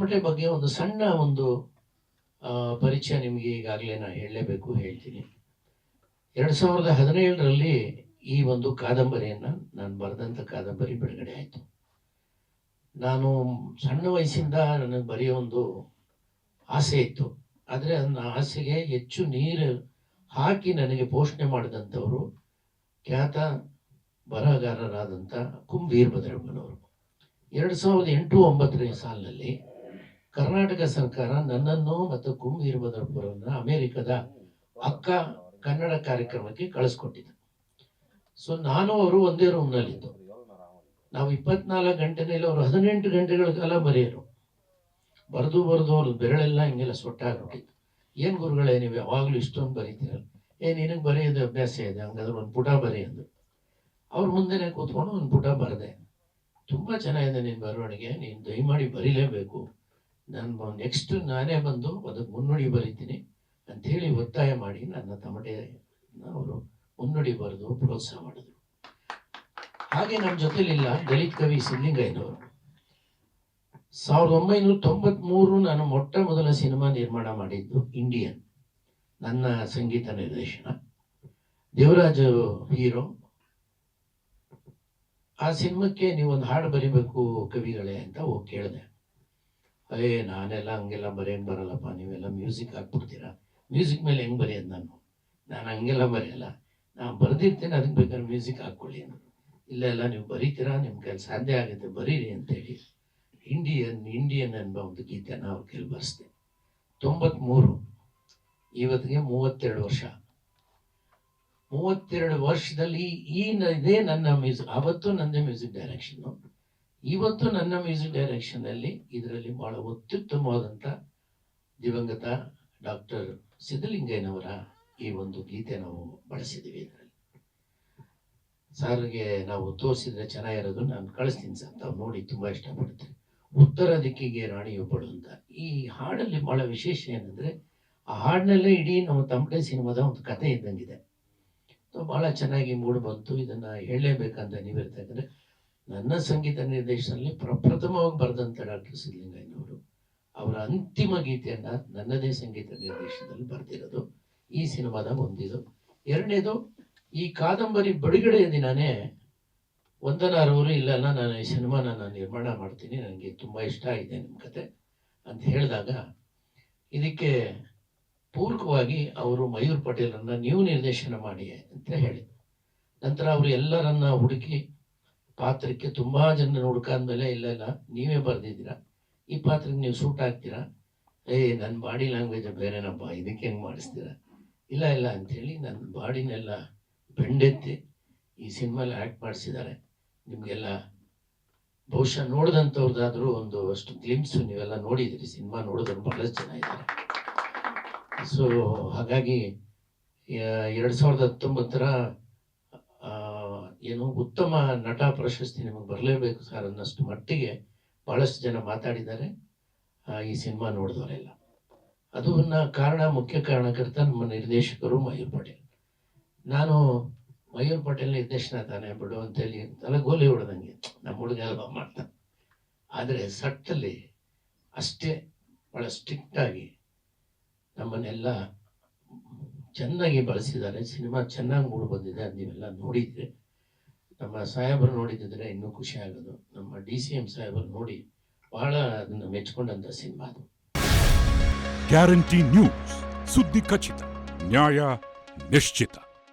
ತಮಟೆ ಬಗ್ಗೆ ಒಂದು ಸಣ್ಣ ಒಂದು ಪರಿಚಯ ನಿಮಗೆ ಈಗಾಗಲೇ ನಾನು ಹೇಳಲೇಬೇಕು, ಹೇಳ್ತೀನಿ. ಎರಡು ಸಾವಿರದ ಹದಿನೇಳರಲ್ಲಿ ಈ ಒಂದು ಕಾದಂಬರಿಯನ್ನು ನಾನು ಬರೆದಂಥ ಕಾದಂಬರಿ ಬಿಡುಗಡೆ ಆಯಿತು. ನಾನು ಸಣ್ಣ ವಯಸ್ಸಿಂದ ನನಗೆ ಬರೆಯೋ ಒಂದು ಆಸೆ ಇತ್ತು. ಆದರೆ ನನ್ನ ಆಸೆಗೆ ಹೆಚ್ಚು ನೀರು ಹಾಕಿ ನನಗೆ ಪೋಷಣೆ ಮಾಡಿದಂಥವರು ಖ್ಯಾತ ಬರಹಗಾರರಾದಂಥ ಕುಂಭೀರ್ ಭದ್ರಮ್ಮನವರು. ಎರಡು ಸಾವಿರದ ಎಂಟು ಒಂಬತ್ತನೇ ಸಾಲಿನಲ್ಲಿ ಕರ್ನಾಟಕ ಸರ್ಕಾರ ನನ್ನನ್ನು ಮತ್ತು ಕುಂ ವೀರಭದ್ರಪುರನ್ನ ಅಮೆರಿಕದ ಅಕ್ಕ ಕನ್ನಡ ಕಾರ್ಯಕ್ರಮಕ್ಕೆ ಕಳಿಸ್ಕೊಟ್ಟಿದ್ದೆ ಸೊ ನಾನು ಅವರು ಒಂದೇ ರೂಮ್ನಲ್ಲಿದ್ದು ನಾವು ಇಪ್ಪತ್ನಾಲ್ಕು ಗಂಟೆನಲ್ಲಿ ಅವರು ಹದಿನೆಂಟು ಗಂಟೆಗಳ ಕಾಲ ಬರೆಯೋರು ಬರೆದು ಬರೆದು ಅವ್ರದ್ದು ಬೆರಳೆಲ್ಲ ಹಿಂಗೆಲ್ಲ ಸೊಟ್ಟಾಗ್ಬಿಟ್ಟಿತ್ತು. ಏನು ಗುರುಗಳೇ, ನೀವು ಯಾವಾಗಲೂ ಇಷ್ಟೊಂದು ಬರೀತೀರಲ್ಲ? ಏ, ನಿನಗೆ ಬರೆಯೋದು ಅಭ್ಯಾಸ ಇದೆ, ಹಂಗಾದ್ರೆ ಒಂದು ಪುಟ ಬರೀ ಅವ್ರ ಮುಂದೆನೆ ಕೂತ್ಕೊಂಡು ಒಂದು ಪುಟ ಬರೆದೆ. ತುಂಬ ಚೆನ್ನಾಗಿದೆ ನಿನ್ನ ಬರವಣಿಗೆ, ನೀನು ದಯಮಾಡಿ ಬರೀಲೇಬೇಕು. ನಾನು ನೆಕ್ಸ್ಟ್ ನಾನೇ ಬಂದು ಅದಕ್ಕೆ ಮುನ್ನುಡಿ ಬರೀತೀನಿ ಅಂಥೇಳಿ ಒತ್ತಾಯ ಮಾಡಿ ನನ್ನ ತಮಟೆ ಅವರು ಮುನ್ನುಡಿ ಬರೆದು ಪ್ರೋತ್ಸಾಹ ಮಾಡಿದ್ರು. ಹಾಗೆ ನಮ್ಮ ಜೊತೆಲಿಲ್ಲ ದಲಿತ ಕವಿ ಸಿದ್ಲಿಂಗಯ್ಯನವರು. ಸಾವಿರದ ಒಂಬೈನೂರ ತೊಂಬತ್ಮೂರು ನಾನು ಮೊಟ್ಟ ಮೊದಲ ಸಿನಿಮಾ ನಿರ್ಮಾಣ ಮಾಡಿದ್ದು ಇಂಡಿಯನ್ ನನ್ನ ಸಂಗೀತ ನಿರ್ದೇಶನ. ದೇವರಾಜ ಹೀರೋ. ಆ ಸಿನಿಮಾಕ್ಕೆ ನೀವೊಂದು ಹಾಡು ಬರಿಬೇಕು ಕವಿಗಳೇ ಅಂತ ಹೋಗಿ ಕೇಳಿದೆ. ಅಯ್ಯೇ ನಾನೆಲ್ಲ ಹಂಗೆಲ್ಲ ಬರೆಯಂಗೆ ಬರಲ್ಲಪ್ಪ, ನೀವೆಲ್ಲ ಮ್ಯೂಸಿಕ್ ಹಾಕ್ಬಿಡ್ತೀರಾ? ಮ್ಯೂಸಿಕ್ ಮೇಲೆ ಹೆಂಗೆ ಬರೆಯೋದು ನಾನು? ನಾನು ಹಂಗೆಲ್ಲ ಬರೆಯಲ್ಲ. ನಾನು ಬರೆದಿರ್ತೇನೆ ಅದಕ್ಕೆ ಬೇಕಾದ್ರೆ ಮ್ಯೂಸಿಕ್ ಹಾಕ್ಕೊಳ್ಳಿ ಅಂದರು ಇಲ್ಲ ಎಲ್ಲ ನೀವು ಬರೀತೀರಾ? ನಿಮ್ಮ ಕೆಲಸ ಸಾಧ್ಯ ಆಗುತ್ತೆ, ಬರೀರಿ ಅಂತೇಳಿ. ಇಂಡಿಯನ್ ಇಂಡಿಯನ್ ಅನ್ನೋ ಒಂದು ಗೀತೆನ ಅವ್ರ ಬರೆಸ್ದೆ. ತೊಂಬತ್ಮೂರು, ಇವತ್ತಿಗೆ ಮೂವತ್ತೆರಡು ವರ್ಷ. ಮೂವತ್ತೆರಡು ವರ್ಷದಲ್ಲಿ ಈ ಇದೇ ನನ್ನ ಮ್ಯೂಸಿಕ್ ಆವತ್ತು ನನ್ನದೇ ಮ್ಯೂಸಿಕ್ ಡೈರೆಕ್ಷನ್ನು. ಇವತ್ತು ನನ್ನ ಮ್ಯೂಸಿಕ್ ಡೈರೆಕ್ಷನಲ್ಲಿ ಇದರಲ್ಲಿ ಬಹಳ ಅತ್ಯುತ್ತಮವಾದಂಥ ದಿವಂಗತ ಡಾಕ್ಟರ್ ಸಿದ್ದಲಿಂಗಯ್ಯನವರ ಈ ಒಂದು ಗೀತೆ ನಾವು ಬಳಸಿದ್ದೀವಿ ಇದರಲ್ಲಿ. ಸಾರ್ಗೆ ನಾವು ತೋರಿಸಿದ್ರೆ ಚೆನ್ನಾಗಿರೋದು, ನಾನು ಕಳಿಸ್ತೀನಿ ಸರ್. ತಾವು ನೋಡಿ, ತುಂಬಾ ಇಷ್ಟಪಡ್ತೀನಿ ಉತ್ತರ ದಿಕ್ಕಿಗೆ ರಾಣಿಯೊಬ್ಬಳು ಅಂತ. ಈ ಹಾಡಲ್ಲಿ ಬಹಳ ವಿಶೇಷ ಏನಂದ್ರೆ, ಆ ಹಾಡಿನಲ್ಲೇ ಇಡೀ ನಮ್ಮ ತಮಟೆ ಸಿನಿಮಾದ ಒಂದು ಕತೆ ಇದ್ದಂಗಿದೆ. ಬಹಳ ಚೆನ್ನಾಗಿ ಮೂಡ್ ಬಂತು. ಇದನ್ನ ಹೇಳಲೇಬೇಕಂತ ನೀವಿರ್ತಕ್ಕಂದ್ರೆ ನನ್ನ ಸಂಗೀತ ನಿರ್ದೇಶನದಲ್ಲಿ ಪ್ರಪ್ರಥಮವಾಗಿ ಬರೆದಂತ ಡಾಕ್ಟರ್ ಸಿದ್ಲಿಂಗಯ್ಯನವರು ಅವರ ಅಂತಿಮ ಗೀತೆಯನ್ನ ನನ್ನದೇ ಸಂಗೀತ ನಿರ್ದೇಶನದಲ್ಲಿ ಬರೆದಿರೋದು. ಈ ಸಿನಿಮಾದ ಒಂದಿದು ಎರಡನೇದು, ಈ ಕಾದಂಬರಿ ಬಿಡುಗಡೆಯ ದಿನನೇ ವಂದನಾರವರು, ಇಲ್ಲ ನಾನು ಈ ಸಿನಿಮಾನ ನಾನು ನಿರ್ಮಾಣ ಮಾಡ್ತೀನಿ, ನನಗೆ ತುಂಬ ಇಷ್ಟ ಇದೆ ನಿಮ್ಮ ಕತೆ ಅಂತ ಹೇಳಿದಾಗ ಇದಕ್ಕೆ ಪೂರಕವಾಗಿ ಅವರು ಮಯೂರ್ ಪಟೇಲರನ್ನ ನೀವು ನಿರ್ದೇಶನ ಮಾಡಿ ಅಂತ ಹೇಳಿದರು. ನಂತರ ಅವರು ಎಲ್ಲರನ್ನ ಹುಡುಕಿ ಪಾತ್ರಕ್ಕೆ ತುಂಬಾ ಜನ ಹುಡುಕಾದ್ಮೇಲೆ ಇಲ್ಲ ಇಲ್ಲ, ನೀವೇ ಬರ್ದಿದ್ದೀರಾ? ಈ ಪಾತ್ರಕ್ಕೆ ನೀವು ಸೂಟ್ ಆಗ್ತೀರಾ? ಏ ನನ್ನ ಬಾಡಿ ಲ್ಯಾಂಗ್ವೇಜ್ ಬೇರೆನಪ್ಪ, ಇದಕ್ಕೆ ಹೆಂಗೆ ಮಾಡಿಸ್ತೀರಾ? ಇಲ್ಲ ಇಲ್ಲ ಅಂಥೇಳಿ ನನ್ನ ಬಾಡಿನೆಲ್ಲ ಬೆಂಡೆತ್ತಿ ಈ ಸಿನಿಮಾಲಿ ಆ್ಯಕ್ಟ್ ಮಾಡಿಸಿದ್ದಾರೆ. ನಿಮಗೆಲ್ಲ ಬಹುಶಃ ನೋಡಿದಂಥವ್ರದ್ದಾದ್ರೂ ಒಂದು ಅಷ್ಟು ಗ್ಲಿಮ್ಸು ನೀವೆಲ್ಲ ನೋಡಿದಿರಿ ಸಿನಿಮಾ ನೋಡಿದ್ರು ಬಹಳಷ್ಟು ಜನ ಇದ್ದಾರೆ ಸೊ ಹಾಗಾಗಿ ಎರಡು ಸಾವಿರದ ಹತ್ತೊಂಬತ್ತರ ಏನು ಉತ್ತಮ ನಟ ಪ್ರಶಸ್ತಿ ನಿಮಗೆ ಬರಲೇಬೇಕು ಸರ್ ಅನ್ನಷ್ಟು ಮಟ್ಟಿಗೆ ಬಹಳಷ್ಟು ಜನ ಮಾತಾಡಿದ್ದಾರೆ. ಈ ಸಿನಿಮಾ ನೋಡಿದವರೆಲ್ಲ. ಅದನ್ನ ಕಾರಣ, ಮುಖ್ಯ ಕಾರಣಕರ್ತ ನಮ್ಮ ನಿರ್ದೇಶಕರು ಮಯೂರ್ ಪಟೇಲ್. ನಾನು ಮಯೂರ್ ಪಟೇಲ್ ನಿರ್ದೇಶನ ತಾನೆ ಬಿಡು ಅಂತೇಳಿ ತಲೆ ಗೋಲಿ ಹೊಡೆದಂಗೆ. ನಮ್ಮ ಹುಡುಗ ಅಲ್ವಾ ಮಾಡ್ತಾನೆ ಆದರೆ ಸಟ್ಟಲ್ಲಿ ಅಷ್ಟೇ ಭಾಳ ಸ್ಟ್ರಿಕ್ಟ್ ಆಗಿ ನಮ್ಮನ್ನೆಲ್ಲ ಚೆನ್ನಾಗಿ ಬಳಸಿದ್ದಾರೆ. ಸಿನಿಮಾ ಚೆನ್ನಾಗಿ ಮೂಡಿ ಬಂದಿದೆ ನೀವೆಲ್ಲ ನೋಡಿದ್ರೆ. ನಮ್ಮ ಸಾಹೇಬರು ನೋಡಿದ್ರೆ ಇನ್ನೂ ಖುಷಿ ಆಗೋದು. ನಮ್ಮ ಡಿ ಸಿ ಎಂ ಸಾಹೇಬರು ನೋಡಿ ಬಹಳ ಅದನ್ನು ಮೆಚ್ಕೊಂಡಂತ ಸಿನಿಮಾ ಅದು. Guarantee news. ಸುದ್ದಿ ಖಚಿತ, ನ್ಯಾಯ ನಿಶ್ಚಿತ.